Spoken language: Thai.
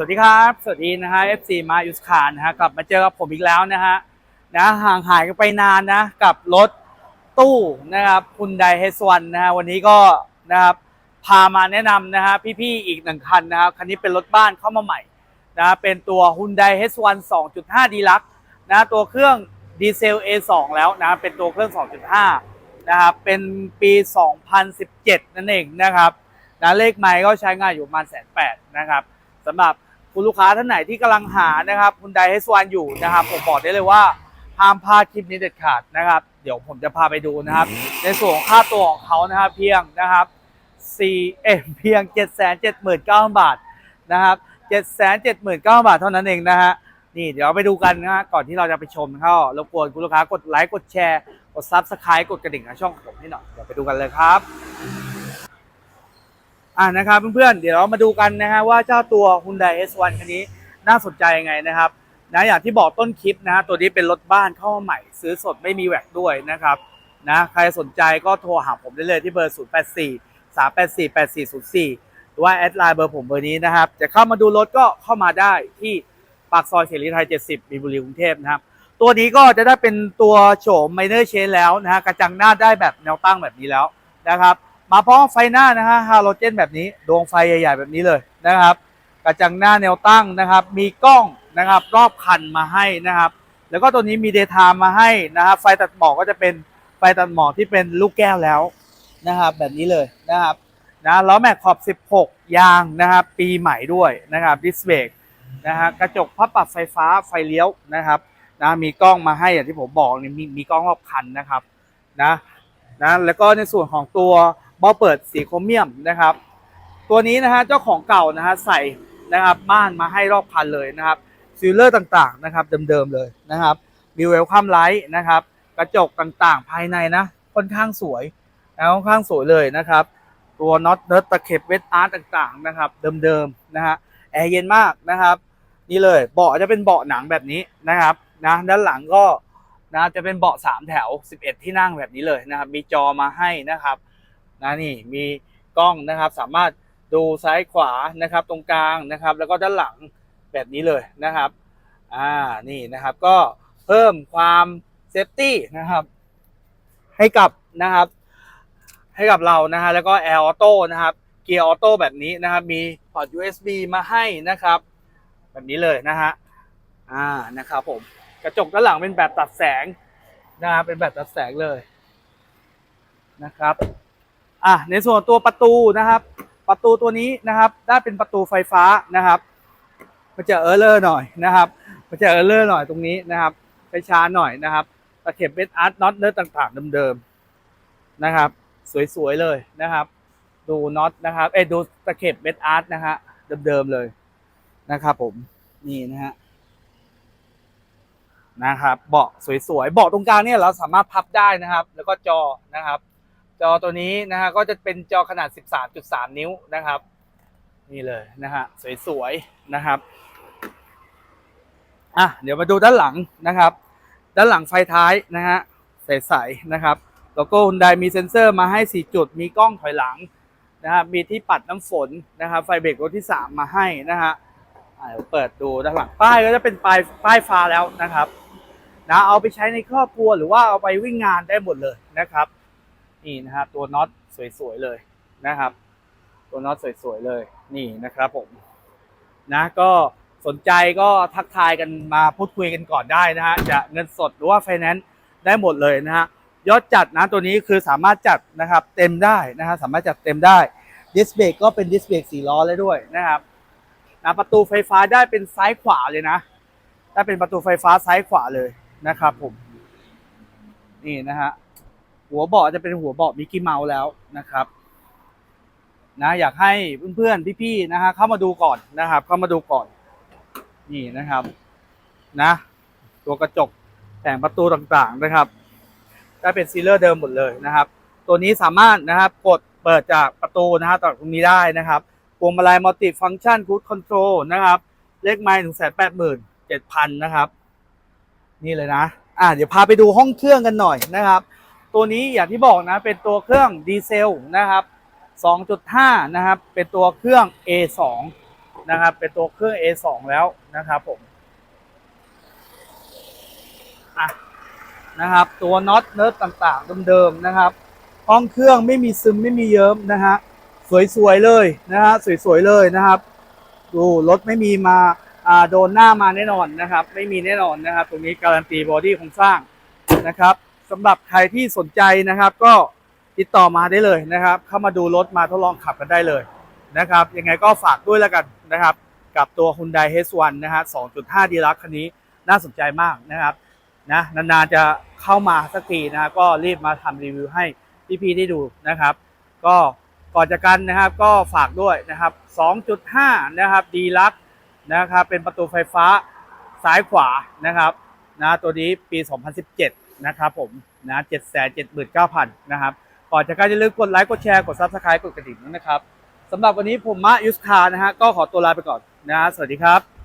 สวัสดีครับ สวัสดีนะฮะ FC มายุสคานนะฮะกลับมาเจอกับผมอีกแล้วนะฮะนะห่างหายกันไปนานนะกับรถตู้นะครับคุณไดเฮสวันนะฮะวันนี้ก็นะครับพามาแนะนำนะฮะพี่ๆอีกหนึ่งคันนะครับคันนี้เป็นรถบ้านเข้ามาใหม่นะฮะเป็นตัว Hyundai H1 2.5 Deluxe นะตัวเครื่องดีเซล A2 แล้วนะเป็นตัวเครื่อง 2.5นะครับเป็นปี 2017 นั่นเองนะครับนะเลขไมล์ก็ใช้งานอยู่ประมาณแสนแปดนะครับสำหรับ คุณลูกค้าท่านไหนที่กำลังหานะครับคุณไดเฮสวันอยู่นะครับผมบอกได้เลยว่าห้ามพลาดคลิปนี้เด็ดขาดนะครับ เดี๋ยวผมจะพาไปดูนะครับ ในส่วนของค่าตัวของเขานะครับเพียงนะครับ4เอเพียง 779,000 บาทนะครับ 779,000 บาทเท่านั้นเองนะฮะนี่เดี๋ยวไปดูกันนะก่อนที่เราจะไปชมเข้ารบกวนคุณลูกค้ากดไลค์กดแชร์ กดซับสไครต์กดกระดิ่งช่องของผมให้หน่อยเดี๋ยวไปดูกันเลยครับ อ่านะครับเพื่อนๆเดี๋ยวเรามาดูกันนะฮะว่าเจ้าตัว Hyundai S1 คันนี้น่าสนใจยังไงนะครับนะอย่างที่บอกต้นคลิปนะฮะตัวนี้เป็นรถบ้านเข้ามาใหม่ ซื้อสดไม่มีแหวกด้วยนะครับนะใครสนใจก็โทรหาผมได้เลยที่เบอร์ 084 384 8404 หรือว่าแอดไลน์เบอร์ผมเบอร์นี้นะครับ จะเข้ามาดูรถก็เข้ามาได้ที่ปากซอยเสรีไทย 70มีบุรีกรุงเทพนะครับ ตัวนี้ก็จะได้เป็นตัวโฉมไมเนอร์เชนแล้วนะฮะกระจังหน้าได้แบบแนวตั้งแบบนี้แล้วนะครับ มาพร้อมไฟหน้านะฮะฮาโลเจนแบบนี้ดวงไฟใหญ่ ๆ แบบนี้เลยนะครับ กระจังหน้าแนวตั้งนะครับ มีกล้องนะครับ รอบคันมาให้นะครับ แล้วก็ตัวนี้มีเดย์ไทม์มาให้นะครับไฟตัดหมอกก็จะเป็นไฟตัดหมอกที่เป็นลูกแก้วแล้วนะครับ แบบนี้เลยนะครับนะล้อแม็กขอบ 16 ยางนะครับ ปีใหม่ด้วยนะครับดิสเบรกนะฮะกระจกพับปรับไฟฟ้าไฟเลี้ยวนะครับนะมีกล้องมาให้อย่างที่ผมบอกนี่มีมีกล้องรอบคันนะครับนะนะแล้วก็ในส่วนของตัว เบาเปิดสีโครเมียมนะครับ ตัวนี้นะฮะเจ้าของเก่านะฮะใส่นะครับม่านมาให้รอบคันเลยนะครับซิลเลอร์ต่างๆนะครับเดิมๆเลยนะครับมีเวลคัมไลท์นะครับ กระจกต่างๆ ภายในนะค่อนข้างสวยนะค่อนข้างสวยเลยนะครับ ตัวน็อตเนิร์ตตะเข็บเวทอาร์ตต่างๆนะครับเดิมๆนะฮะแอร์เย็นมากนะครับ นี่เลยเบาะจะเป็นเบาะหนังแบบนี้นะครับนะด้านหลังก็นะจะเป็นเบาะสามแถว 11 ที่นั่งแบบนี้เลยนะครับ มีจอมาให้นะครับ นะนี่มีกล้องนะครับ สามารถดูซ้ายขวานะครับ ตรงกลางนะครับ แล้วก็ด้านหลังแบบนี้เลยนะครับอ่านี่นะครับก็เพิ่มความเซฟตี้นะครับ ให้กับนะครับ ให้กับเรานะฮะแล้วก็แอร์ออโต้นะครับเกียร์ออโต้แบบนี้นะครับ มีพอร์ต USB มาให้นะครับ แบบนี้เลยนะฮะอ่านะครับผมกระจกด้านหลังเป็นแบบตัดแสงนะครับเป็นแบบตัดแสงเลยนะครับ อะในส่วนตัวประตูนะครับ ประตูตัวนี้นะครับได้เป็นประตูไฟฟ้านะครับมันจะเออร์เลอร์หน่อยนะครับมันจะเออร์เลอร์หน่อยตรงนี้นะครับไปช้าหน่อยนะครับตะเข็บเบสอาร์ตน็อตเนื้อต่างๆเดิมๆนะครับ สวยๆเลยนะครับ ดูน็อตนะครับเอ้ดูตะเข็บเบสอาร์ตนะฮะเดิมๆเลยนะครับ ผมนี่นะฮะนะครับเบาะสวยๆเบาะตรงกลางเนี่ยเราสามารถพับได้นะครับ แล้วก็จอนะครับ จอตัวนี้นะฮะก็จะเป็นจอขนาด 13.3 นิ้วนะครับ นี่เลยนะฮะสวยๆนะครับอะเดี๋ยวมาดูด้านหลังนะครับ ด้านหลังไฟท้ายนะฮะใสๆนะครับโลโก้ Hyundai มีเซ็นเซอร์มาให้ 4 จุด มีกล้องถอยหลังนะครับมีที่ปัดน้ำฝนนะครับไฟเบรกรถที่ 3 มาให้นะฮะเดี๋ยวเปิดดูด้านหลังป้ายก็จะเป็นป้ายป้ายฟ้าแล้วนะครับนะเอาไปใช้ในครอบครัวหรือว่าเอาไปวิ่งงานได้หมดเลยนะครับ นี่นะฮะตัวน็อตสวยๆเลยนะครับ ตัวน็อตสวยๆเลยนี่นะครับผมนะก็สนใจก็ทักทายกันมาพูดคุยกันก่อนได้นะฮะจะเงินสดหรือว่าไฟแนนซ์ได้หมดเลยนะฮะยอดจัดนะตัวนี้คือสามารถจัดนะครับเต็มได้นะฮะสามารถจัดเต็มได้ดิสเบรกก็เป็นดิสเบรกสี่ล้อเลยด้วยนะครับนะประตูไฟฟ้าได้เป็นซ้ายขวาเลยนะได้เป็นประตูไฟฟ้าซ้ายขวาเลยนะครับผมนี่นะฮะ หัวเบาะจะเป็นหัวเบาะมิกกี้เมาส์แล้วนะครับนะอยากให้เพื่อนๆพี่ๆนะฮะเข้ามาดูก่อนนะครับ เข้ามาดูก่อน นี่นะครับ นะ ตัวกระจกแต่งประตูต่างๆนะครับได้เป็นซีเลอร์เดิมหมดเลยนะครับ ตัวนี้สามารถนะครับกดเปิดจากประตูนะฮะจากตรงนี้ได้นะครับพวงมาลัยมัลติฟังก์ชันคูดคอนโทรลนะครับ เลขไมล์ถึงแสนแปดหมื่นเจ็ดพันนะครับ นี่เลยนะ อ่าเดี๋ยวพาไปดูห้องเครื่องกันหน่อยนะครับ ตัวนี้อย่างที่บอกนะเป็นตัวเครื่องดีเซลนะครับ 2.5 นะครับ เป็นตัวเครื่อง A2 นะครับ เป็นตัวเครื่อง A2 แล้วนะครับผมอะนะครับ ตัวน็อตเนิร์ดต่างๆเดิมๆนะครับห้องเครื่องไม่มีซึมไม่มีเยิ้มนะฮะสวยๆเลยนะฮะสวยๆเลยนะครับดูรถไม่มีมาอ่าโดนหน้ามาแน่นอนนะครับ ไม่มีแน่นอนนะครับ ตรงนี้การันตีบอดี้โครงสร้างนะครับ สำหรับใครที่สนใจนะครับ ก็ติดต่อมาได้เลยนะครับ เข้ามาดูรถมาทดลองขับกันได้เลยนะครับ ยังไงก็ฝากด้วยแล้วกันนะครับ กับตัว Hyundai H1 นะฮะ 2.5 d ลักคันนี้น่าสนใจมากนะครับนะนานๆจะเข้ามาสักทีนะก็รีบมาทำรีวิวให้พี่ๆได้ดูนะครับ ก็ก่อนจากกันนะครับก็ฝากด้วยนะครับ 2.5 นะครับ d ลักนะครับเป็นประตูไฟฟ้าซ้ายขวานะครับนะตัวนี้ปี 2017 นะครับผมนะเจ็ดแสนเจ็ดหมื่นเก้าพันนะครับก่อนจะกกันอย่าลืมกดไลค์กดแชร์กดซับสไครต์กดกระดิ่งด้วยนะครับสำหรับวันนี้ผมมะยุสคานะฮะก็ขอตัวลาไปก่อนนะฮะสวัสดีครับ